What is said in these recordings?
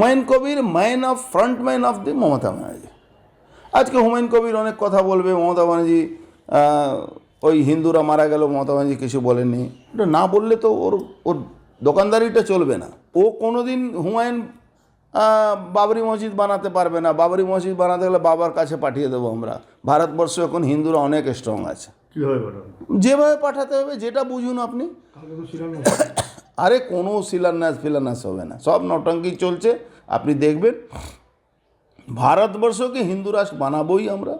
Humayun Kabir man of front man of the Mamata Banerjee. আজকে হুমায়ুন কবির অনেক কথা বলবে মমতা ব্যানার্জি ওই হিন্দুরা মারা গেল মমতা ব্যানার্জি কিছু বলেননি। এটা না বললে তো ওর ওর দোকানদারিটা চলবে না। ও কোনো দিন হুমায়ুন বাবরি মসজিদ বানাতে পারবে না। বাবরি মসজিদ বানাতে গেলে বাবার কাছে পাঠিয়ে দেবো আমরা। ভারতবর্ষ এখন হিন্দুরা অনেক স্ট্রং আছে। কীভাবে যেভাবে পাঠাতে হবে যেটা বুঝুন আপনি। আরে কোনো শিলান্যাস ফিলান্যাস হবে না। সব নটঙ্কি চলছে। আপনি দেখবেন, ভারতবর্ষকে হিন্দু রাষ্ট্র বানাবোই আমরা।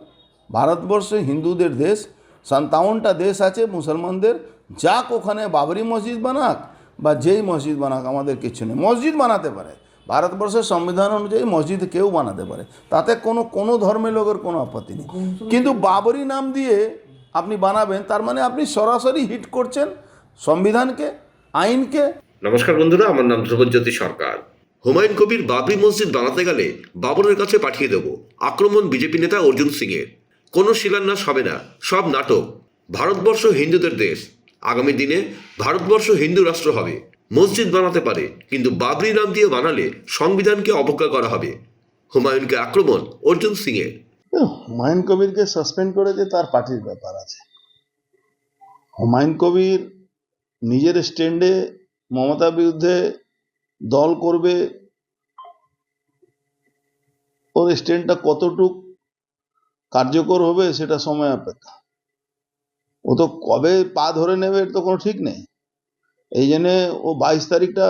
ভারতবর্ষে হিন্দুদের দেশ, সান্তাউনটা দেশ আছে, মুসলমানদের। যাক ওখানে বাবরি মসজিদ বানাক, বা যেই মসজিদ বানাক, আমাদের কিছু নেই। মসজিদ বানাতে পারে। ভারতবর্ষের সংবিধান অনুযায়ী মসজিদ কেউ বানাতে পারে। তাতে কোনো কোনো ধর্মের লোকের কোনো আপত্তি নেই। কিন্তু বাবরি নাম দিয়ে আপনি বানাবেন, তার মানে আপনি সরাসরি হিট করছেন সংবিধানকে, আইনকে। নমস্কার বন্ধুরা, আমার নাম ধ্রুবজ্যোতি সরকার। হুমায়ুন কবির বাবরি মসজিদ বানাতে গেলে বাবরের কাছে পাঠিয়ে দেব। আক্রমণ বিজেপি নেতা অর্জুন সিং এর কোনো শিলান্যাস হবে না। সব নাটক। ভারতবর্ষ হিন্দুদের দেশ। আগামী দিনে ভারতবর্ষ হিন্দু রাষ্ট্র হবে। মসজিদ বানাতে পারে, কিন্তু বাবরি নাম দিয়ে বানালে সংবিধানকে অবজ্ঞা করা হবে। হুমায়ুনকে আক্রমণ অর্জুন সিং এর হুমায়ুন কবিরকে সাসপেন্ড করেছে তার পার্টির ব্যাপার আছে। হুমায়ুন কবির নিজের স্ট্যান্ডে মমতার বিরুদ্ধে দল করবে, ওর স্ট্যান্ডটা কতটুক কার্যকর হবে সেটা সময় অপেক্ষা। ও তো কবে পা ধরে নেবে তো কোনো ঠিক নেই। এই জন্যে ও বাইশ তারিখটা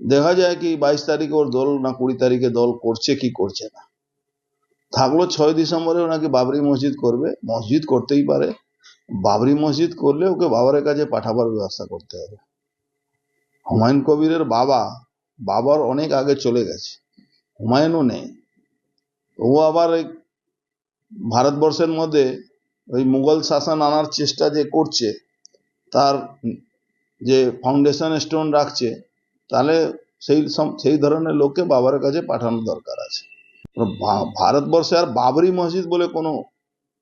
দেখা যায় কি বাইশ তারিখে ওর দল না কুড়ি তারিখে দল করছে কি করছে না। থাকল ছয় ডিসেম্বরে নাকি বাবরি মসজিদ করবে, মসজিদ করতেই পারে। বাবরি মসজিদ করলে ওকে বাবারের কাছে পাঠাবার ব্যবস্থা করতে হবে। হুমায়ুন কবিরের বাবা, বাবার অনেক আগে চলে গেছে। হুমায়ুনও নেই। ও আবার ভারতবর্ষের মধ্যে ওই মুঘল শাসন আনার চেষ্টা যে করছে, তার যে ফাউন্ডেশন স্টোন রাখছে, তাহলে সেই সেই ধরনের লোককে বাবার কাছে পাঠানো দরকার আছে। ভারতবর্ষে আর বাবরি মসজিদ বলে কোনো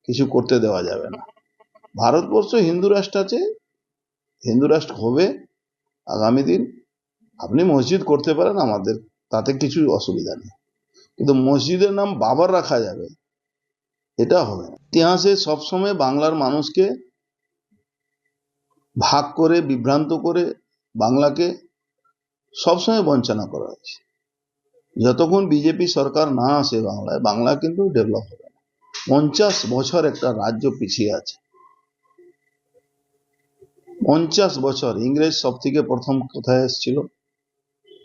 কিছু করতে দেওয়া যাবে না। ভারতবর্ষ হিন্দু রাষ্ট্র আছে, হিন্দু রাষ্ট্র হবে আগামী দিন আপনি মসজিদ করতে পারেন, আমাদের তাতে কিছু অসুবিধা নেই। কিন্তু মসজিদের নাম বাবার রাখা যাবে, এটা হবে না। ইতিহাসে সবসময় বাংলার মানুষকে ভাগ করে, বিভ্রান্ত করে বাংলাকে সবসময় বঞ্চনা করা হয়েছে। যতক্ষণ বিজেপি সরকার না আসে বাংলায়, বাংলা কিন্তু ডেভেলপ হবে না। পঞ্চাশ বছর একটা রাজ্য পিছিয়ে আছে। পঞ্চাশ বছর ইংরেজ সব থেকে প্রথম কোথায় এসেছিল?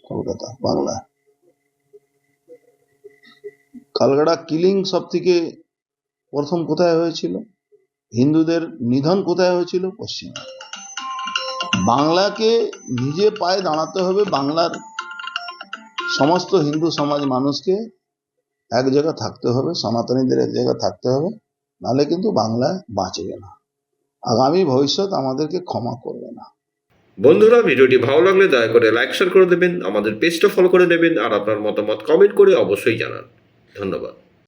কলকাতা, বাংলা। কালকাটা কিলিং সব থেকে প্রথম কোথায় হয়েছিল? হিন্দুদের নিধন কোথায় হয়েছিল? পশ্চিমবঙ্গে বাংলাকে নিজে পায়ে দাঁড়াতে হবে, বাংলার সমস্ত হিন্দু সমাজ মানুষকে এক জায়গায় থাকতে হবে, সনাতনীদের এক জায়গায় থাকতে হবে, নাহলে কিন্তু বাংলায় বাঁচবে না। আগামী ভবিষ্যৎ আমাদেরকে ক্ষমা করবে না। বন্ধুরা, ভিডিওটি ভালো লাগলে দয়া করে লাইক, শেয়ার করে দেবেন, আমাদের পেজটা ফলো করে দেবেন আর আপনার মতামত কমেন্ট করে অবশ্যই জানান। ধন্যবাদ।